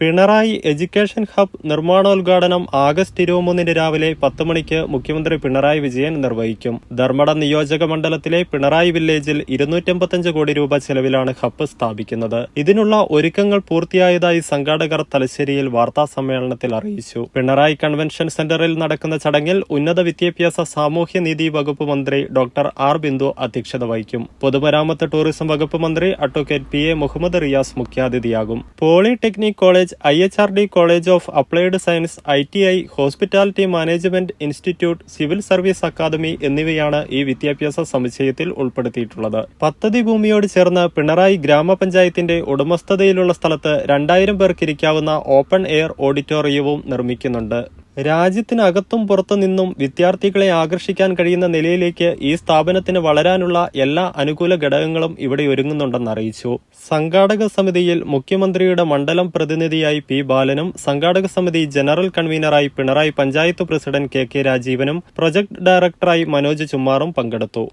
Pinarayi education hub നിർമ്മാണോദ്ഘാടനം August ഇരുപത്തിമൂന്നിന് രാവിലെ പത്ത് മണിക്ക് മുഖ്യമന്ത്രി പിണറായി വിജയൻ നിർവഹിക്കും. ധർമ്മട നിയോജക മണ്ഡലത്തിലെ പിണറായി വില്ലേജിൽ ഇരുന്നൂറ്റമ്പത്തഞ്ച് കോടി രൂപ ചെലവിലാണ് ഹബ്ബ് സ്ഥാപിക്കുന്നത്. ഇതിനുള്ള ഒരുക്കങ്ങൾ പൂർത്തിയായതായി സംഘാടകർ തലശ്ശേരിയിൽ വാർത്താ സമ്മേളനത്തിൽ അറിയിച്ചു. പിണറായി കൺവെൻഷൻ സെന്ററിൽ നടക്കുന്ന ചടങ്ങിൽ ഉന്നത വിദ്യാഭ്യാസ സാമൂഹ്യനീതി വകുപ്പ് മന്ത്രി ഡോക്ടർ ആർ ബിന്ദു അധ്യക്ഷത വഹിക്കും. പൊതുമരാമത്ത് ടൂറിസം വകുപ്പ് മന്ത്രി advocate P A Muhammad Riyas മുഖ്യാതിഥിയാകും. Polytechnic college I H R D college of applied science I T I hospitality management institute civil service academy എന്നിവയാണ് ഈ വിദ്യാഭ്യാസ സമുച്ചയത്തിൽ ഉൾപ്പെടുത്തിയിട്ടുള്ളത്. പദ്ധതി ഭൂമിയോട് ചേർന്ന് പിണറായി ഗ്രാമപഞ്ചായത്തിന്റെ ഉടമസ്ഥതയിലുള്ള സ്ഥലത്ത് രണ്ടായിരം പേർക്കിരിക്കാവുന്ന ഓപ്പൺ എയർ ഓഡിറ്റോറിയവും നിർമ്മിക്കുന്നുണ്ട്. രാജ്യത്തിനകത്തും പുറത്തു നിന്നും വിദ്യാർത്ഥികളെ ആകർഷിക്കാൻ കഴിയുന്ന നിലയിലേക്ക് ഈ സ്ഥാപനത്തിന് വളരാനുള്ള എല്ലാ അനുകൂല ഘടകങ്ങളും ഇവിടെ ഒരുങ്ങുന്നുണ്ടെന്ന് അറിയിച്ചു. സംഘാടക സമിതിയിൽ മുഖ്യമന്ത്രിയുടെ മണ്ഡലം പ്രതിനിധിയായി പി ബാലനും സംഘാടക സമിതി general കൺവീനറായി Pinarayi panchayat president K K രാജീവനും project ഡയറക്ടറായി മനോജ് ചുമ്മാറും പങ്കെടുത്തു.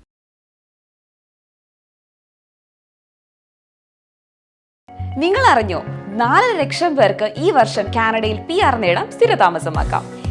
നിങ്ങൾ അറിഞ്ഞോ നാല് ലക്ഷം പേർക്ക് ഈ വർഷം കാനഡയിൽ പി ആർ നേടാം സ്ഥിരതാമസമാക്കാം.